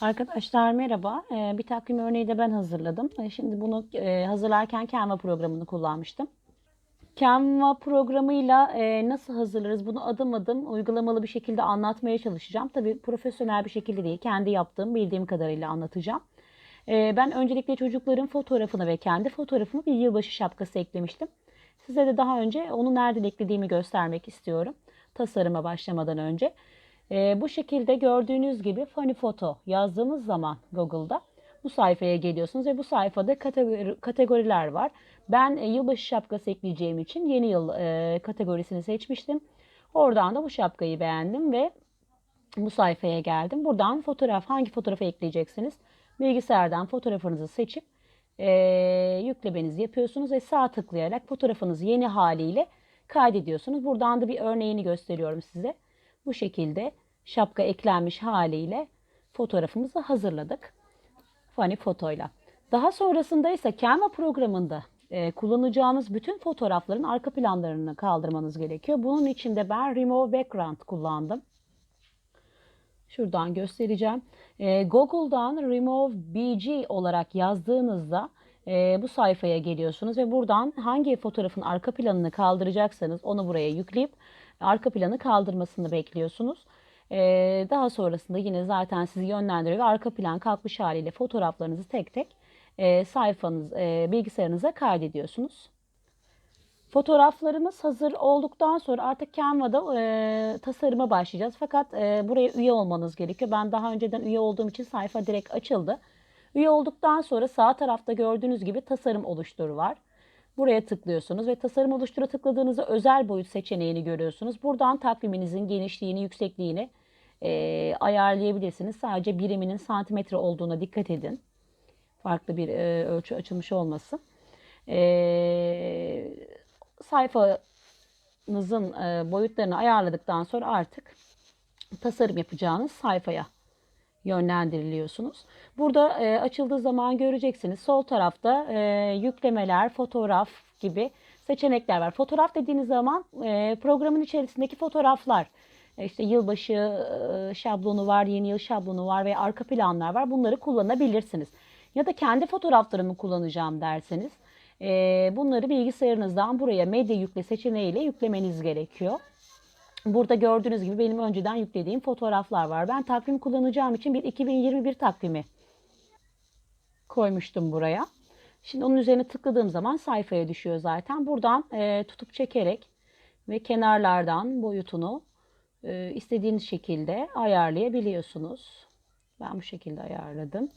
Arkadaşlar merhaba. Ee, bir takvim örneği de ben hazırladım. Ee, Şimdi bunu e, hazırlarken Canva programını kullanmıştım. Canva programıyla e, nasıl hazırlarız bunu adım adım uygulamalı bir şekilde anlatmaya çalışacağım. Tabii profesyonel bir şekilde değil, kendi yaptığım, bildiğim kadarıyla anlatacağım. Ee, Ben öncelikle çocukların fotoğrafını ve kendi fotoğrafımı bir yılbaşı şapkası eklemiştim. Size de daha önce onu nereden eklediğimi göstermek istiyorum. Tasarıma başlamadan önce. Ee, bu şekilde gördüğünüz gibi Funny Photo yazdığınız zaman Google'da bu sayfaya geliyorsunuz ve bu sayfada kategori, kategoriler var. Ben e, yılbaşı şapkası ekleyeceğim için yeni yıl e, kategorisini seçmiştim. Oradan da bu şapkayı beğendim ve bu sayfaya geldim. Buradan fotoğraf, hangi fotoğrafı ekleyeceksiniz? Bilgisayardan fotoğrafınızı seçip e, yüklemenizi yapıyorsunuz ve sağ tıklayarak fotoğrafınızı yeni haliyle kaydediyorsunuz. Buradan da bir örneğini gösteriyorum size. Bu şekilde şapka eklenmiş haliyle fotoğrafımızı hazırladık. Funny fotoyla. Daha sonrasında ise Canva programında e, kullanacağınız bütün fotoğrafların arka planlarını kaldırmanız gerekiyor. Bunun için de ben Remove Background kullandım. Şuradan göstereceğim. E, Google'dan Remove BG olarak yazdığınızda e, bu sayfaya geliyorsunuz ve buradan hangi fotoğrafın arka planını kaldıracaksanız onu buraya yükleyip arka planı kaldırmasını bekliyorsunuz. E, daha sonrasında yine zaten sizi yönlendiriyor ve arka plan kalkmış haliyle fotoğraflarınızı tek tek e, sayfanız, e, bilgisayarınıza kaydediyorsunuz. Fotoğraflarımız hazır olduktan sonra artık Canva'da e, tasarıma başlayacağız. Fakat e, buraya üye olmanız gerekiyor. Ben daha önceden üye olduğum için sayfa direkt açıldı. Üye olduktan sonra sağ tarafta gördüğünüz gibi tasarım oluştur var. Buraya tıklıyorsunuz ve tasarım oluştura tıkladığınızda özel boyut seçeneğini görüyorsunuz. Buradan takviminizin genişliğini, yüksekliğini e, ayarlayabilirsiniz. Sadece biriminin santimetre olduğuna dikkat edin. Farklı bir e, ölçü açılmış olmasın. E, sayfanızın e, boyutlarını ayarladıktan sonra artık tasarım yapacağınız sayfaya yönlendiriliyorsunuz. Burada e, açıldığı zaman göreceksiniz. Sol tarafta e, yüklemeler, fotoğraf gibi seçenekler var. Fotoğraf dediğiniz zaman e, programın içerisindeki fotoğraflar. E, işte yılbaşı e, şablonu var, yeni yıl şablonu var ve arka planlar var. Bunları kullanabilirsiniz. Ya da kendi fotoğraflarımı kullanacağım derseniz e, bunları bilgisayarınızdan buraya medya yükle seçeneğiyle yüklemeniz gerekiyor. Burada gördüğünüz gibi benim önceden yüklediğim fotoğraflar var. Ben takvim kullanacağım için bir 2021 takvimi koymuştum buraya. Şimdi onun üzerine tıkladığım zaman sayfaya düşüyor zaten. Buradan e, tutup çekerek ve kenarlardan boyutunu e, istediğiniz şekilde ayarlayabiliyorsunuz. Ben bu şekilde ayarladım.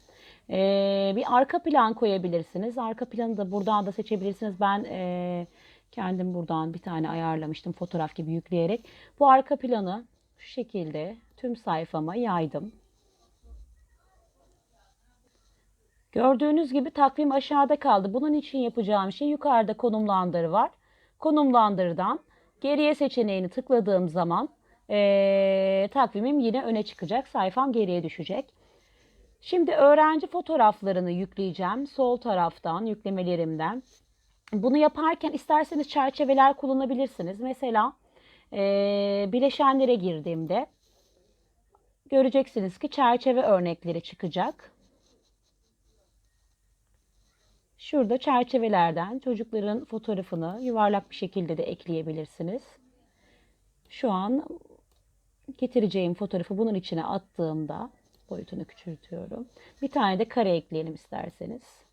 E, bir arka plan koyabilirsiniz. Arka planı da buradan da seçebilirsiniz. Ben e, kendim buradan bir tane ayarlamıştım fotoğraf gibi yükleyerek. Bu arka planı şu şekilde tüm sayfama yaydım. Gördüğünüz gibi takvim aşağıda kaldı. Bunun için yapacağım şey yukarıda konumlandır var. Konumlandırdan geriye seçeneğini tıkladığım zaman eee, takvimim yine öne çıkacak. Sayfam geriye düşecek. Şimdi öğrenci fotoğraflarını yükleyeceğim. Sol taraftan yüklemelerimden. Bunu yaparken isterseniz çerçeveler kullanabilirsiniz. Mesela eee, bileşenlere girdiğimde göreceksiniz ki çerçeve örnekleri çıkacak. Şurada çerçevelerden çocukların fotoğrafını yuvarlak bir şekilde de ekleyebilirsiniz. Şu an getireceğim fotoğrafı bunun içine attığımda boyutunu küçültüyorum. Bir tane de kare ekleyelim isterseniz.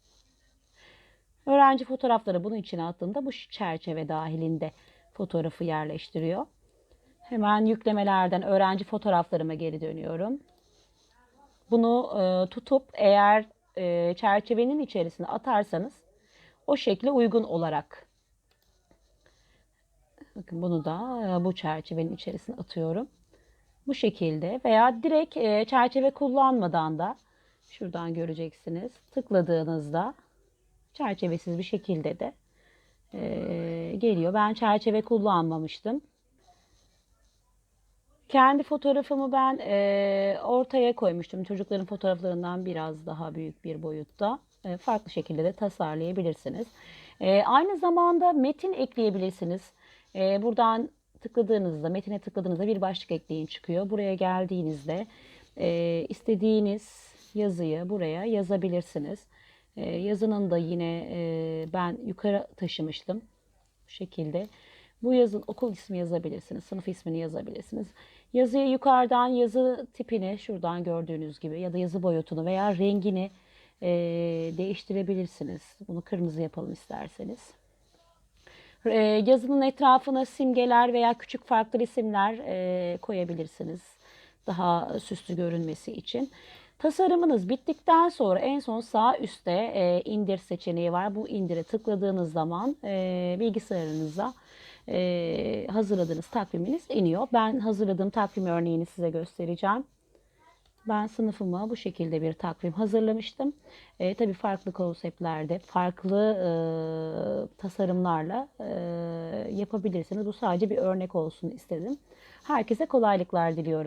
Öğrenci fotoğrafları bunun içine attığımda bu çerçeve dahilinde fotoğrafı yerleştiriyor. Hemen yüklemelerden öğrenci fotoğraflarıma geri dönüyorum. Bunu e, tutup eğer e, çerçevenin içerisine atarsanız o şekle uygun olarak bakın bunu da e, bu çerçevenin içerisine atıyorum. Bu şekilde veya direkt e, çerçeve kullanmadan da şuradan göreceksiniz. Tıkladığınızda çerçevesiz bir şekilde de e, geliyor. Ben çerçeve kullanmamıştım. Kendi fotoğrafımı ben e, ortaya koymuştum. Çocukların fotoğraflarından biraz daha büyük bir boyutta. E, farklı şekilde de tasarlayabilirsiniz. E, aynı zamanda metin ekleyebilirsiniz. E, buradan tıkladığınızda, metine tıkladığınızda bir başlık ekleyin çıkıyor. Buraya geldiğinizde e, istediğiniz yazıyı buraya yazabilirsiniz. E, yazının da yine e, ben yukarı taşımıştım. Bu şekilde. Bu yazın okul ismi yazabilirsiniz, sınıf ismini yazabilirsiniz. Yazıyı yukarıdan yazı tipini şuradan gördüğünüz gibi ya da yazı boyutunu veya rengini e, değiştirebilirsiniz. Bunu kırmızı yapalım isterseniz. E, yazının etrafına simgeler veya küçük farklı resimler e, koyabilirsiniz. Daha süslü görünmesi için. Tasarımınız bittikten sonra en son sağ üstte e, indir seçeneği var. Bu indire tıkladığınız zaman e, bilgisayarınıza e, hazırladığınız takviminiz iniyor. Ben hazırladığım takvim örneğini size göstereceğim. Ben sınıfıma bu şekilde bir takvim hazırlamıştım. E, tabii farklı konseptlerde, farklı e, tasarımlarla e, yapabilirsiniz. Bu sadece bir örnek olsun istedim. Herkese kolaylıklar diliyorum.